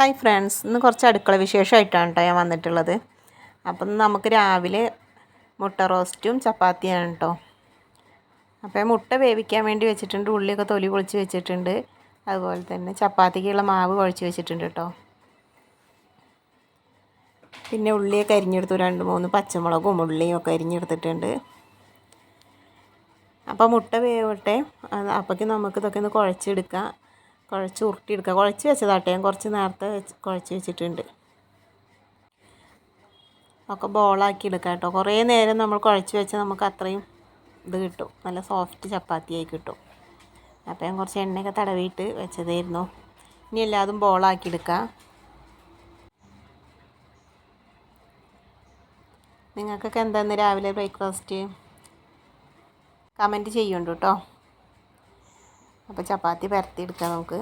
Hi friends. ഇന്ന് കുറച്ച് അടുക്കള വിശേഷമായിട്ടാണ് കേട്ടോ ഞാൻ വന്നിട്ടുള്ളത്. അപ്പം നമുക്ക് രാവിലെ മുട്ട റോസ്റ്റും ചപ്പാത്തിയാണ് കേട്ടോ. അപ്പോൾ മുട്ട വേവിക്കാൻ വേണ്ടി വെച്ചിട്ടുണ്ട്. ഉള്ളിയൊക്കെ തൊലി പൊളിച്ച് വെച്ചിട്ടുണ്ട്. അതുപോലെ തന്നെ ചപ്പാത്തിക്കുള്ള മാവ് കുഴച്ച് വെച്ചിട്ടുണ്ട് കേട്ടോ. പിന്നെ ഉള്ളിയൊക്കെ അരിഞ്ഞെടുത്തു. രണ്ട് മൂന്ന് പച്ചമുളകും ഉള്ളിയും ഒക്കെ അരിഞ്ഞെടുത്തിട്ടുണ്ട്. അപ്പോൾ മുട്ട വേവട്ടെ. അപ്പോഴേക്കും നമുക്ക് ഇതൊക്കെ ഒന്ന് കുഴച്ചെടുക്കാം. കുഴച്ച് ഉരുട്ടിയെടുക്കുക. കുഴച്ച് വെച്ചതാട്ടെ. ഞാൻ കുറച്ച് നേരത്തെ വെച്ച് കുഴച്ച് വെച്ചിട്ടുണ്ട്. ഒക്കെ ബോളാക്കി എടുക്കാം കേട്ടോ. കുറേ നേരം നമ്മൾ കുഴച്ച് വെച്ചാൽ നമുക്ക് അത്രയും ഇത് കിട്ടും. നല്ല സോഫ്റ്റ് ചപ്പാത്തിയായി കിട്ടും. അപ്പോൾ ഞാൻ കുറച്ച് എണ്ണയൊക്കെ തടവിയിട്ട് വെച്ചതായിരുന്നു. ഇനി എല്ലാതും ബോളാക്കി എടുക്കുക നിങ്ങൾക്കൊക്കെ എന്താണ് രാവിലെ ബ്രേക്ക്ഫാസ്റ്റ്? കമന്റ് ചെയ്യുന്നുണ്ട് കേട്ടോ. അപ്പോൾ ചപ്പാത്തി പരത്തിയെടുക്കാം നമുക്ക്.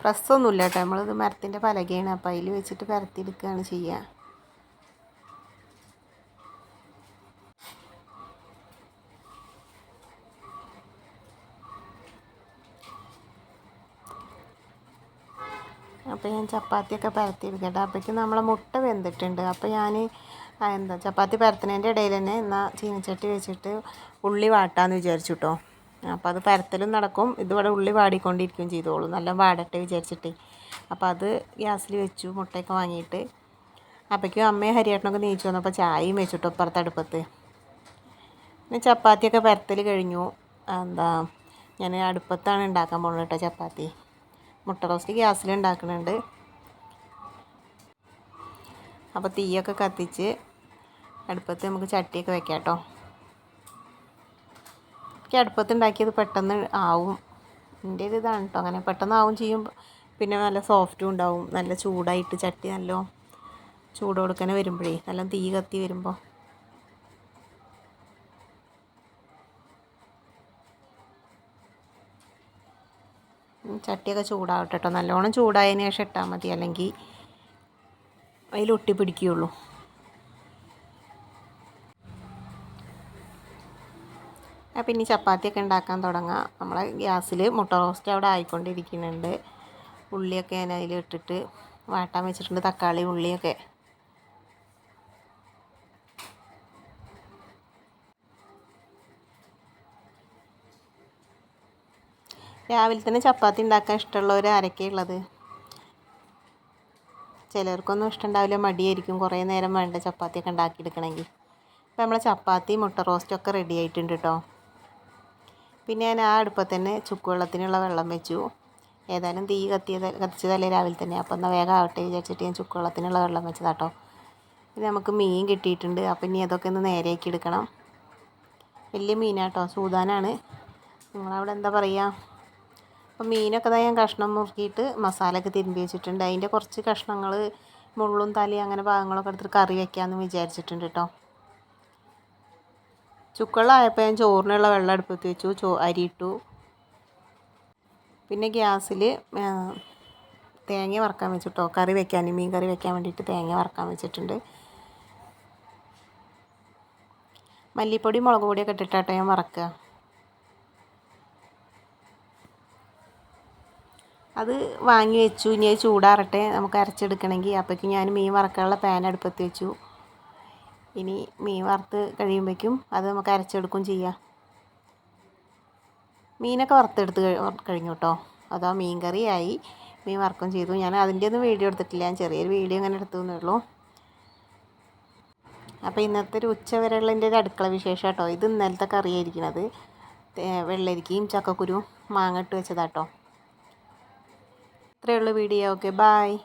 പ്രസ്സൊന്നുമില്ല കേട്ടോ. നമ്മളിത് മരത്തിന്റെ പലകയാണ്. അപ്പോൾ അതിൽ വെച്ചിട്ട് പരത്തിയെടുക്കുകയാണ് ചെയ്യുക അപ്പോൾ ഞാൻ ചപ്പാത്തിയൊക്കെ പരത്തിയെടുക്കട്ടെ അപ്പോഴേക്കും നമ്മളെ മുട്ട വെന്തിട്ടുണ്ട്. അപ്പോൾ ഞാൻ എന്താ ചപ്പാത്തി പരത്തുന്നതിന്റെ ഇടയിൽ തന്നെ എന്നാൽ ചീനച്ചട്ടി വെച്ചിട്ട് ഉള്ളി വാട്ടാന്ന് വിചാരിച്ചു കേട്ടോ അപ്പോൾ അത് പരത്തലും നടക്കും. ഇതിവിടെ ഉള്ളി വാടിക്കൊണ്ടിരിക്കുകയും ചെയ്തോളൂ നല്ല വാടട്ടെ വിചാരിച്ചിട്ട്. അപ്പോൾ അത് ഗ്യാസിൽ വെച്ചു മുട്ടയൊക്കെ വാങ്ങിയിട്ട്. അപ്പോഴേക്കും അമ്മയും ഹരിയേട്ടനൊക്കെ നീച്ചു വന്നപ്പോൾ ചായയും വെച്ചിട്ടു അപ്പുറത്ത് അടുപ്പത്ത്. പിന്നെ ചപ്പാത്തിയൊക്കെ പരത്തൽ കഴിഞ്ഞു. എന്താ ഞാൻ അടുപ്പത്താണ് ഉണ്ടാക്കാൻ പോകുന്നത് കേട്ടോ ചപ്പാത്തി. മുട്ട റോസ്റ്റ് ഗ്യാസിൽ ഉണ്ടാക്കുന്നുണ്ട്. അപ്പോൾ തീയൊക്കെ കത്തിച്ച് അടുപ്പത്ത് നമുക്ക് ചട്ടിയൊക്കെ വെക്കാം കേട്ടോ. എനിക്ക് അടുപ്പത്ത് ഉണ്ടാക്കിയത് പെട്ടെന്ന് ആവും. എന്റെ ഒരു ഇതാണ് കേട്ടോ അങ്ങനെ പെട്ടെന്ന് ആവും ചെയ്യും. പിന്നെ നല്ല സോഫ്റ്റും ഉണ്ടാവും. നല്ല ചൂടായിട്ട് ചട്ടി നല്ല ചൂട് കൊടുക്കനെ വരുമ്പോഴേ നല്ല തീ കത്തി വരുമ്പോൾ ചട്ടിയൊക്കെ ചൂടാവട്ടെ കേട്ടോ നല്ലോണം ചൂടായതിന് ശേഷം ഇട്ടാൽ മതി. അല്ലെങ്കിൽ അതിൽ ഒട്ടി പിടിക്കുകയുള്ളൂ അപ്പം ഇനി ചപ്പാത്തിയൊക്കെ ഉണ്ടാക്കാൻ തുടങ്ങാം. നമ്മളെ ഗ്യാസിൽ മുട്ട റോസ്റ്റ് അവിടെ ആയിക്കൊണ്ടിരിക്കുന്നുണ്ട്. ഉള്ളിയൊക്കെ ഞാൻ അതിൽ ഇട്ടിട്ട് വാട്ടാൻ വെച്ചിട്ടുണ്ട്. തക്കാളി ഉള്ളിയൊക്കെ. രാവിലെ തന്നെ ചപ്പാത്തി ഉണ്ടാക്കാൻ ഇഷ്ടമുള്ളവർ ആരൊക്കെ ഉള്ളത്? ചിലർക്കൊന്നും ഇഷ്ടമുണ്ടാവില്ല. മടിയായിരിക്കും. കുറേ നേരം വേണ്ട ചപ്പാത്തിയൊക്കെ ഉണ്ടാക്കിയെടുക്കണമെങ്കിൽ. അപ്പോൾ നമ്മളെ ചപ്പാത്തി മുട്ട റോസ്റ്റൊക്കെ റെഡി ആയിട്ടുണ്ട് കേട്ടോ. പിന്നെ ഞാൻ ആ അടുപ്പത്ത് തന്നെ ചുക്കുവെള്ളത്തിനുള്ള വെള്ളം വെച്ചു. ഏതായാലും തീ കത്തിയത് കത്തിച്ചതല്ലേ രാവിലെ തന്നെ. അപ്പോൾ എന്നാൽ വേഗം ആവട്ടെ വിചാരിച്ചിട്ട് ഞാൻ ചുക്കുവെള്ളത്തിനുള്ള വെള്ളം വെച്ചതാട്ടോ. പിന്നെ നമുക്ക് മീൻ കിട്ടിയിട്ടുണ്ട്. അപ്പോൾ ഇനി അതൊക്കെ ഒന്ന് നേരെയാക്കി എടുക്കണം. വലിയ മീനാട്ടോ. സൂതാനാണ്. നിങ്ങളവിടെ എന്താ പറയുക അപ്പോൾ മീനൊക്കെ ഞാൻ കഷ്ണം മുറുക്കിയിട്ട് മസാലയൊക്കെ തിരുമ്പി വെച്ചിട്ടുണ്ട്. അതിന്റെ കുറച്ച് കഷ്ണങ്ങൾ മുള്ളും തലയും അങ്ങനെ ഭാഗങ്ങളൊക്കെ എടുത്തിട്ട് കറി വെക്കാമെന്ന് വിചാരിച്ചിട്ടുണ്ട് കേട്ടോ ചുക്കുവെള്ളമായപ്പോൾ ഞാൻ ചോറിനുള്ള വെള്ളം അടുപ്പത്ത് വെച്ചു. ചോ അരിയിട്ടു. പിന്നെ ഗ്യാസിൽ തേങ്ങ വറക്കാൻ വെച്ചിട്ടോ. കറി വെക്കാൻ മീൻ കറി വെക്കാൻ വേണ്ടിയിട്ട് തേങ്ങ വറക്കാൻ വെച്ചിട്ടുണ്ട്. മല്ലിപ്പൊടി മുളക് പൊടിയൊക്കെ ഇട്ടിട്ടാട്ടോ ഞാൻ വറക്കുക അത് വാങ്ങി വെച്ചു. ഇനി അത് ചൂടാറട്ടെ. നമുക്ക് അരച്ചെടുക്കണമെങ്കിൽ. അപ്പോഴേക്കും ഞാൻ മീൻ വറക്കാനുള്ള പാൻ അടുപ്പത്ത് വെച്ചു. ഇനി മീൻ വറുത്ത് കഴിയുമ്പോഴേക്കും അത് നമുക്ക് അരച്ചെടുക്കും ചെയ്യാം. മീനൊക്കെ വറുത്തെടുത്ത് കഴിഞ്ഞു കേട്ടോ. അതാ മീൻ കറിയായി മീൻ വറക്കും ചെയ്തു. ഞാൻ അതിന്റെ ഒന്നും വീഡിയോ എടുത്തിട്ടില്ല. ഞാൻ ചെറിയൊരു വീഡിയോ ഇങ്ങനെ എടുത്തു എന്നേ ഉള്ളൂ. അപ്പോൾ ഇന്നത്തെ ഒരു ഉച്ച വരെയുള്ളതിന്റെ ഒരു അടുക്കള വിശേഷം കേട്ടോ. ഇത് ഇന്നലത്തെ കറിയായിരിക്കണത്. വെള്ളരിക്കയും ചക്കക്കുരു മാങ്ങ ഇട്ട് വെച്ചതാട്ടോ ഇത്രയുള്ള വീഡിയോ. Okay bye